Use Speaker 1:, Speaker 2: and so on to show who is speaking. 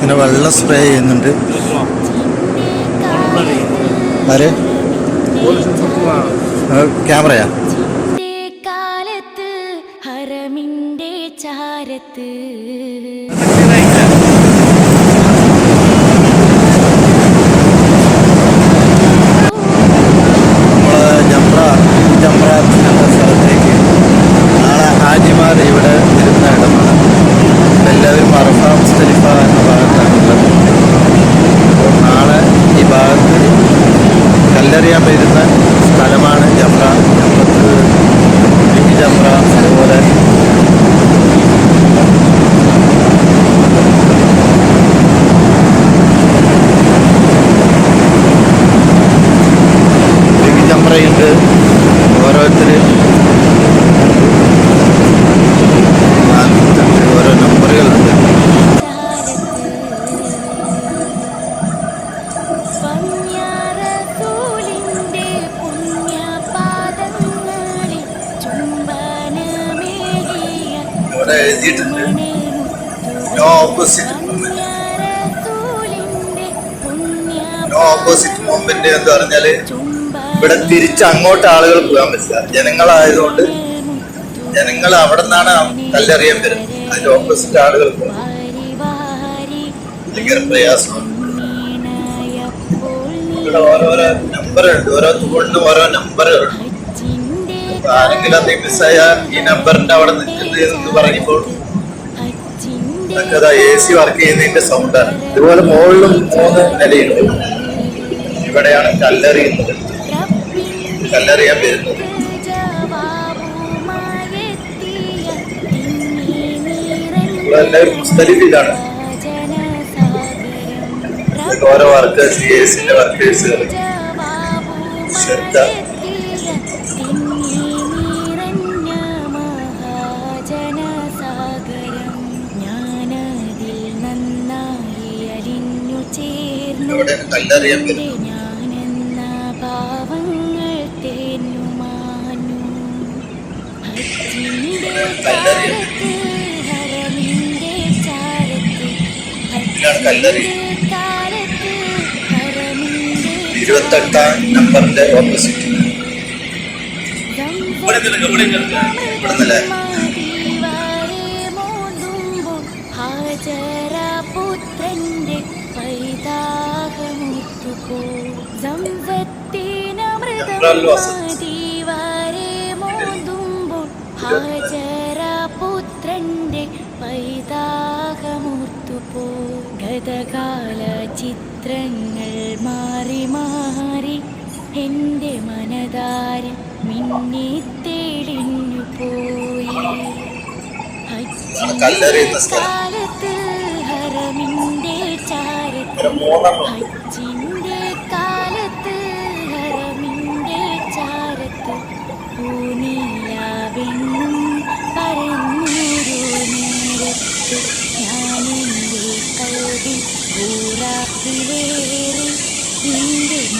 Speaker 1: ഇങ്ങനെ വെള്ളം സ്പ്രേ ചെയ്യുന്നുണ്ട്. ആര്? ക്യാമറയാ?
Speaker 2: ഹരമിന്റെ ചാരത്ത്.
Speaker 1: ജംറയുണ്ട് ഓരോരുത്തർ ഓരോ നമ്പറുകളുണ്ട്. ഇവിടെ എഴുതിയിട്ടുണ്ട്. opposite movement. No opposite movement എന്ന് പറഞ്ഞാൽ ഇവിടെ തിരിച്ച് അങ്ങോട്ട് ആളുകൾ പോകാൻ പറ്റില്ല. ജനങ്ങളായതുകൊണ്ട് ജനങ്ങൾ അവിടെ നിന്നാണ് കല്ലെറിയാൻ വരുന്നത്. അതിന്റെ ഓപ്പോസിറ്റ് ആളുകൾ പോകും ഭയങ്കര പ്രയാസമാണ്. ഇവിടെ ഓരോരോ നമ്പറുണ്ട് ഓരോ തുകൊണ്ടും ഓരോ നമ്പറുകളുണ്ട് ആരെങ്കിലും അത് മിസ്സായ ഈ നമ്പറിന്റെ അവിടെ നിൽക്കുന്നത് എന്ന് പറയുമ്പോൾ എ സി വർക്ക് ചെയ്യുന്നതിന്റെ സൗണ്ടാണ് ഇതുപോലെ മുകളിലും മൂന്ന് നിലയുണ്ട്. ഇവിടെയാണ് കല്ലെറിയുന്നത്. കല്ലെറിയാൻ വരുന്നത് ഇവിടെ എല്ലാവരും മുസ്തലിഫിലാണ് ഓരോ വർക്കേഴ്സ് എ സിന്റെ വർക്കേഴ്സ് ശ്രദ്ധ. ഇവിടെ കല്ലെറിയാൻ കല്ലെറി ഇരുപത്തെട്ടാം നമ്പറിന്റെ ഓപ്പോസിറ്റ് ഇവിടെ നിൽക്ക്, ഇവിടെ നിൽക്ക്. ഇവിടെ നില്ലേ?
Speaker 2: പുത്രന്റെ
Speaker 1: ജനറൽ വസതി.
Speaker 2: ദീവാരെ മോന്തുമ്പോൾ ഹാജര ഗതകാല ചിത്രങ്ങൾ മാറി മാറി എന്റെ മനതാര മിന്നി തേടിഞ്ഞു പോയി. കാലത്ത് ഹരമിന്റെ ചാരത്ത് അച്ഛന്റെ കാലത്ത് ഹരമിന്റെ ചാരത്ത് പൂനീലാവെന്നും പരന്നൂരു നേരത്ത് ഞാനെന്റെ